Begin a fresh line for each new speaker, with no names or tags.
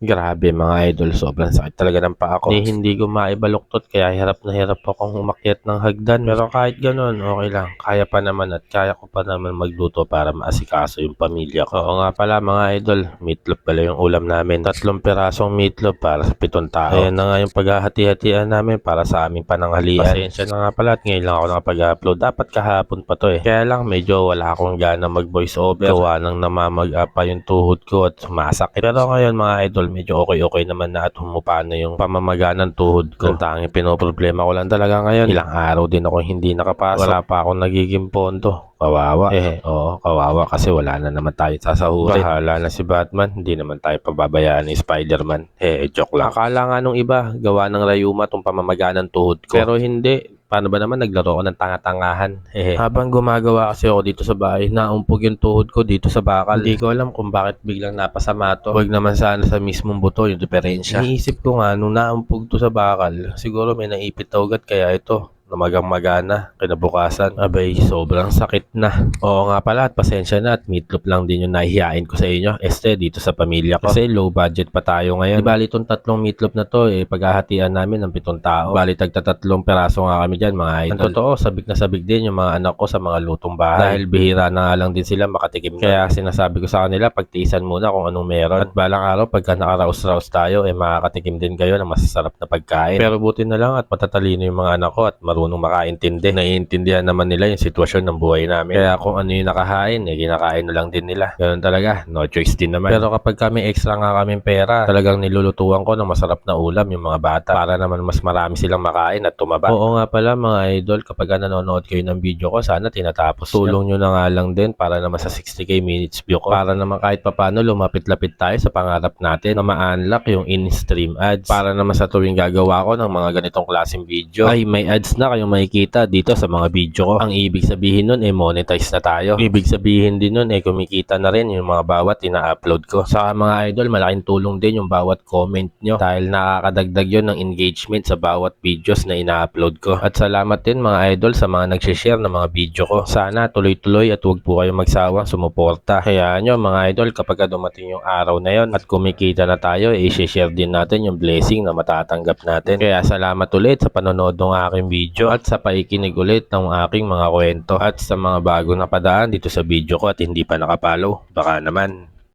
Grabe mga idol, sobrang sakit talaga ng paa ko. Ni hindi ko maibaluktot kaya hirap na hirap akong umakyat ng hagdan. Pero kahit ganun, okay lang. Kaya pa naman at kaya ko pa naman magluto para maasikaso yung pamilya ko. Oo nga pala mga idol, meatloaf pala yung ulam namin. Tatlong pirasong meatloaf para sa pitong tao. Ayan na nga yung paghahati-hatian namin para sa aming pananghalian. Pasensya na nga pala at ngayon lang ako nakapag-upload. Dapat kahapon pa to eh. Kaya lang medyo wala akong gana mag-voice over. Gawa nang namamag-up pa yung tuhod ko at sumasakit. Pero ngayon mga idol, medyo okay-okay naman na at humupa na yung pamamaga ng tuhod ko. Ang tanging pinoproblema ko lang talaga ngayon. Ilang araw din ako hindi nakapasok. Wala pa akong nagiging pondo. Kawawa. Eh, oo, kawawa kasi wala na naman tayo sasahurin. Bahala na si Batman. Hindi naman tayo pababayaan ni Spider-Man. Eh, joke lang. Akala nga nung iba, gawa ng rayuma tong pamamaga ng tuhod ko. Pero hindi. Paano ba naman naglaro ako ng tanga-tangahan? Hehe. Habang gumagawa kasi ako dito sa bahay, naumpog yung tuhod ko dito sa bakal. Hindi ko alam kung bakit biglang napasama to. Huwag naman sana sa mismong buto yung diferensya. Iniisip ko nga, nung naumpog to sa bakal, siguro may naipit na ugat kaya ito namagang magana kinabukasan. Abay, sobrang sakit na. Oo nga pala at pasensya na at meatloaf lang din yung nahihiyain ko sa inyo. Este, dito sa pamilya ko. Kasi low budget pa tayo ngayon. Di bali itong tatlong meatloaf na to, eh, paghahatian namin ng pitong tao. Bali, tagtatatlong peraso nga kami dyan, mga idol. Ang totoo, sabik na sabik din yung mga anak ko sa mga lutong bahay. Dahil bihira na nga lang din sila makatikim. Kaya sinasabi ko sa kanila, pagtiisan muna kung anong meron. At balang araw, pagka nakaraos-raos tayo, eh, makakatikim din kayo ng masasarap na pagkain. Pero buti na lang at matatalino yung mga anak ko at marunong makaintindi. Naiintindihan naman nila yung sitwasyon ng buhay namin. Kaya kung ano yung nakahain, eh, kinakain na lang din nila. Ganun talaga, no choice din naman. Pero kapag kami extra nga kaming pera, talagang nilulutuan ko ng masarap na ulam yung mga bata para naman mas marami silang makain at tumaba. Oo nga pala mga idol, kapag nanonood kayo ng video ko, sana tinatapos. Tulong nyo na nga lang din para naman sa 60k minutes view ko. Para naman kahit papano lumapit-lapit tayo sa pangarap natin na ma-unlock yung in-stream ads. Para naman sa tuwing gagawa ko ng mga ganitong klaseng video, ay may ads na kayong makikita dito sa mga video ko. Ang ibig sabihin nun, eh monetize na tayo. Ibig sabihin din nun, eh kumikita na rin yung mga bawat ina-upload ko. Sa mga idol, malaking tulong din yung bawat comment nyo dahil nakakadagdag yun ng engagement sa bawat videos na ina-upload ko. At salamat din mga idol sa mga nag-share ng mga video ko. Sana tuloy-tuloy at huwag po kayong magsawang sumuporta. Kaya nyo mga idol, kapag dumating yung araw na yon at kumikita na tayo, eh, i-share din natin yung blessing na matatanggap natin. Kaya salamat ulit sa panonood ng aking video at sa paikinig ulit ng aking mga kwento at sa mga bago na padaan dito sa video ko at hindi pa nakapalo. Baka naman